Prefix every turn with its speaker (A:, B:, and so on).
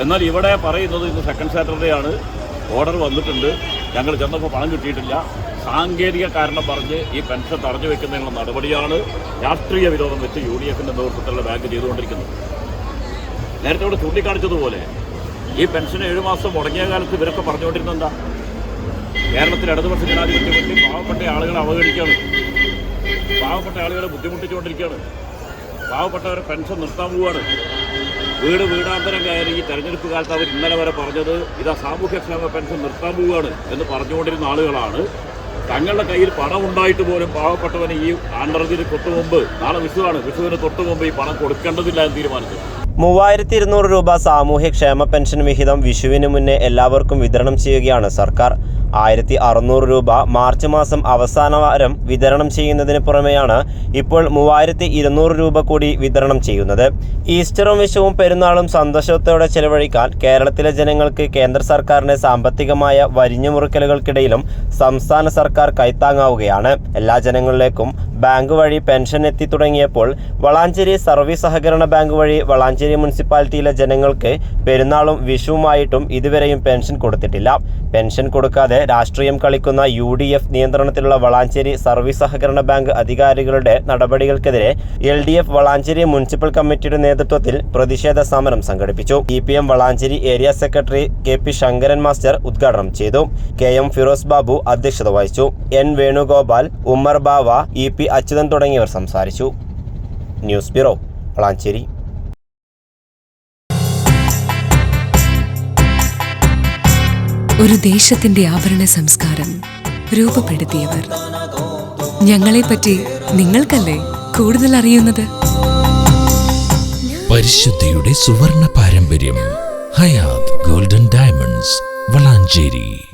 A: എന്നാൽ ഇവിടെ പറയുന്നത് ഇന്ന് സെക്കൻഡ് സാറ്റർഡേ ആണ്. ഓർഡർ വന്നിട്ടുണ്ട്. ഞങ്ങൾ ചെന്നപ്പോൾ പണം കിട്ടിയിട്ടില്ല. സാങ്കേതിക കാരണം പറഞ്ഞ് ഈ പെൻഷൻ തടഞ്ഞു വെക്കുന്നതിനുള്ള നടപടിയാണ് രാഷ്ട്രീയ വിരോധം വെച്ച് യു ഡി എഫിന്റെ നേതൃത്വത്തിലുള്ള ബാങ്ക് ചെയ്തുകൊണ്ടിരിക്കുന്നത്. നേരത്തെ ഇവിടെ ചൂണ്ടിക്കാണിച്ചതുപോലെ ഈ പെൻഷൻ ഏഴു മാസം മുടങ്ങിയ കാലത്ത് ഇവരൊക്കെ പറഞ്ഞുകൊണ്ടിരുന്നത് എന്താ? കേരളത്തിൽ ഇടതുപക്ഷ ജനാധിപത്യ വേണ്ടി പാവപ്പെട്ട ആളുകളെ അവഗണിക്കുകയാണ്. പാവപ്പെട്ട ആളുകളെ ബുദ്ധിമുട്ടിച്ചുകൊണ്ടിരിക്കുകയാണ്. പാവപ്പെട്ടവരെ പെൻഷൻ നിർത്താൻ പോവുകയാണ്. വീട് വീടാന്തരം കയറി ഈ തെരഞ്ഞെടുപ്പ് കാലത്ത് അവർ ഇന്നലെ വരെ പറഞ്ഞത് ഇതാ സാമൂഹ്യക്ഷേമ പെൻഷൻ നിർത്താൻ പോവുകയാണ് എന്ന് പറഞ്ഞുകൊണ്ടിരുന്ന ആളുകളാണ്. തങ്ങളുടെ കയ്യിൽ പണം ഉണ്ടായിട്ട് പോലും പാവപ്പെട്ടവന് ഈ ആണ്ടർജിന് തൊട്ട് മുമ്പ് നാളെ വിഷുവാണ്. വിഷുവിന് തൊട്ട് മുമ്പ് ഈ പണം കൊടുക്കേണ്ടതില്ല എന്ന് തീരുമാനിച്ചു.
B: മൂവായിരത്തി ഇരുന്നൂറ് രൂപ സാമൂഹ്യക്ഷേമ പെൻഷൻ വിഹിതം വിഷുവിന് മുന്നേ എല്ലാവർക്കും വിതരണം ചെയ്യുകയാണ് സർക്കാർ. ആയിരത്തി അറുന്നൂറ് രൂപ മാർച്ച് മാസം അവസാന വാരം വിതരണം ചെയ്യുന്നതിന് പുറമെയാണ് ഇപ്പോൾ മൂവായിരത്തി ഇരുന്നൂറ് രൂപ കൂടി വിതരണം ചെയ്യുന്നത്. ഈസ്റ്ററും വിഷുവും പെരുന്നാളും സന്തോഷത്തോടെ ചെലവഴിക്കാൻ കേരളത്തിലെ ജനങ്ങൾക്ക് കേന്ദ്ര സർക്കാരിന്റെ സാമ്പത്തികമായ വരിഞ്ഞുമുറുക്കലുകൾക്കിടയിലും സംസ്ഥാന സർക്കാർ കൈത്താങ്ങാവുകയാണ്. എല്ലാ ജനങ്ങളിലേക്കും ബാങ്ക് വഴി പെൻഷൻ എത്തി തുടങ്ങിയപ്പോൾ വളാഞ്ചേരി സർവീസ് സഹകരണ ബാങ്ക് വഴി വളാഞ്ചേരി മുനിസിപ്പാലിറ്റിയിലെ ജനങ്ങൾക്ക് പെരുന്നാളും വിഷുവുമായിട്ടും ഇതുവരെയും പെൻഷൻ കൊടുത്തിട്ടില്ല. പെൻഷൻ കൊടുക്കാതെ രാഷ്ട്രീയം കളിക്കുന്ന യു ഡി എഫ് നിയന്ത്രണത്തിലുള്ള വളാഞ്ചേരി സർവീസ് സഹകരണ ബാങ്ക് അധികാരികളുടെ നടപടികൾക്കെതിരെ L D F Valanchery municipal കമ്മിറ്റിയുടെ നേതൃത്വത്തിൽ പ്രതിഷേധ സമരം സംഘടിപ്പിച്ചു. E P M Valanchery area secretary K P Shankaran master ഉദ്ഘാടനം ചെയ്തു. കെ എം ഫിറോസ് ബാബു അധ്യക്ഷത വഹിച്ചു. N Venugopal Ummer Bava E P Achuthan തുടങ്ങിയവർ സംസാരിച്ചു. News bureau Valanchery.
C: ഒരു ദേശത്തിന്റെ ആഭരണ സംസ്കാരം രൂപപ്പെടുത്തിയവർ. ഞങ്ങളെപ്പറ്റി നിങ്ങൾക്കല്ലേ കൂടുതൽ അറിയുന്നത്?
D: പരിശുദ്ധിയുടെ സുവർണ പാരമ്പര്യം ഹയാത് ഗോൾഡൻ ഡയമണ്ട്സ് വളാഞ്ചേരി.